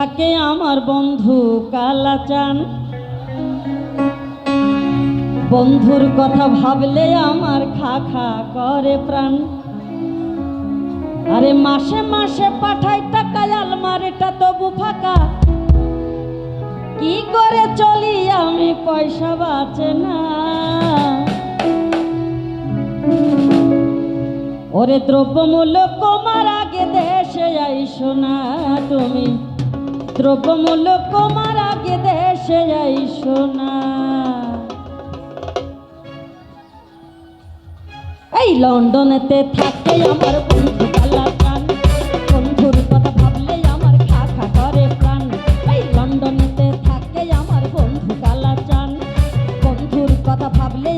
থাকে আমার বন্ধু কালাচান। বন্ধুর কথা ভাবলে আমার খা খা করে প্রাণ। আরে মাসে মাসে পাঠাই টাকা আলমারিটা তবু ফাঁকা। কি করে চলি আমি পয়সা বাঁচে না। ওরে দ্রব্যমূল্য কমার আগে দেশে আইসো না তুমি। দ্রব্যমূল্য কমার আগে দেশে আইসো না। এই লন্ডনেতে থাকে আমার বন্ধু কালাচান বন্ধুর কথা ভাবলে আমার খা খা করে প্রাণ। এই লন্ডনেতে থাকে আমার বন্ধু কালাচান বন্ধুর কথা ভাবলে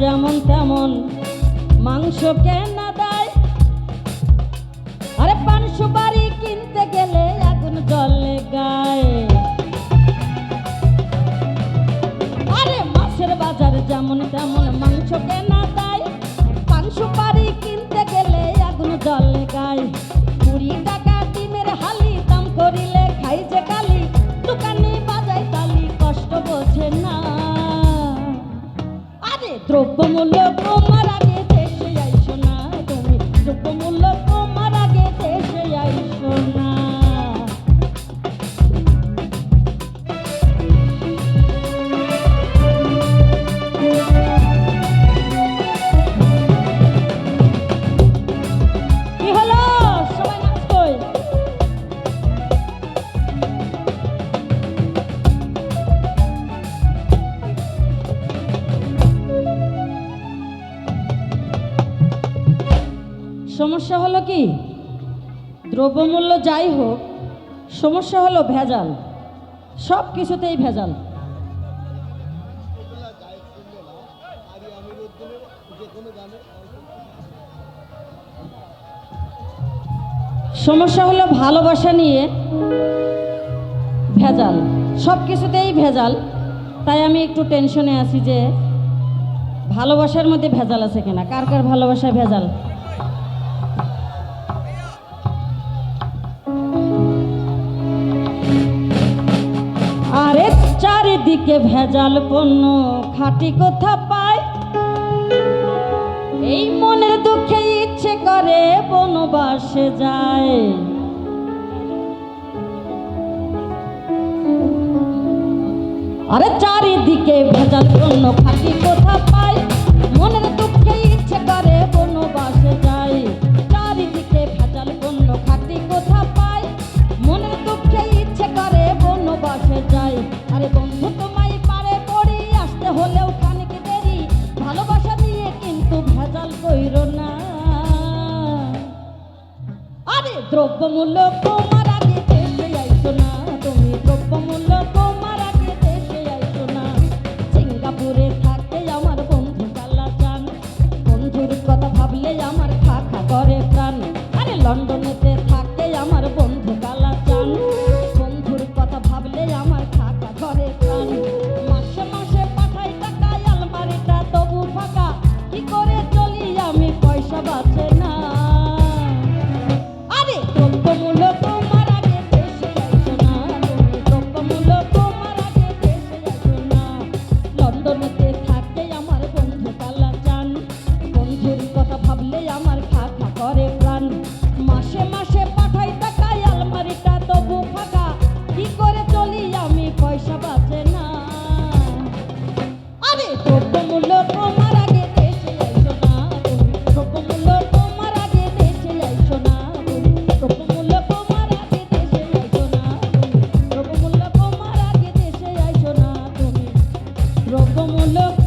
যেমন তেমন মাংস কেনা দেয়। আরে পান সুপারি কিনতে গেলে এখন জলে গায়ে। দ্রব্যমূল্য কমার আগে দেশে আইসো না তুমি। দ্রব্যমূল্য কমার সমস্যা হলো কি? দ্রব্যমূল্য যাই হোক, সমস্যা হলো ভেজাল। সব কিছুতেই ভেজাল। সমস্যা হলো ভালোবাসা নিয়ে ভেজাল। সব কিছুতেই ভেজাল। তাই আমি একটু টেনশনে আছি যে, ভালোবাসার মধ্যে ভেজাল আছে কিনা? কার কার ভালোবাসায় ভেজাল? চারিদিকে ভেজাল পণ্য খাটি কোথা পায়। এই মনের দুঃখে ইচ্ছে করে বনবাসে যায়। আরে চারিদিকে ভেজাল পণ্য খাটি দ্রব্যমূল্য আগে দেশে আইসো না। তুমি দ্রব্যমূল্য কমার আগে দেশে আইসো না। সিঙ্গাপুরে থাকে আমার বন্ধু কালা চান কথা ভাবলে আমার খা খা করে প্রাণ। আরে লন্ডনেতে থাকে look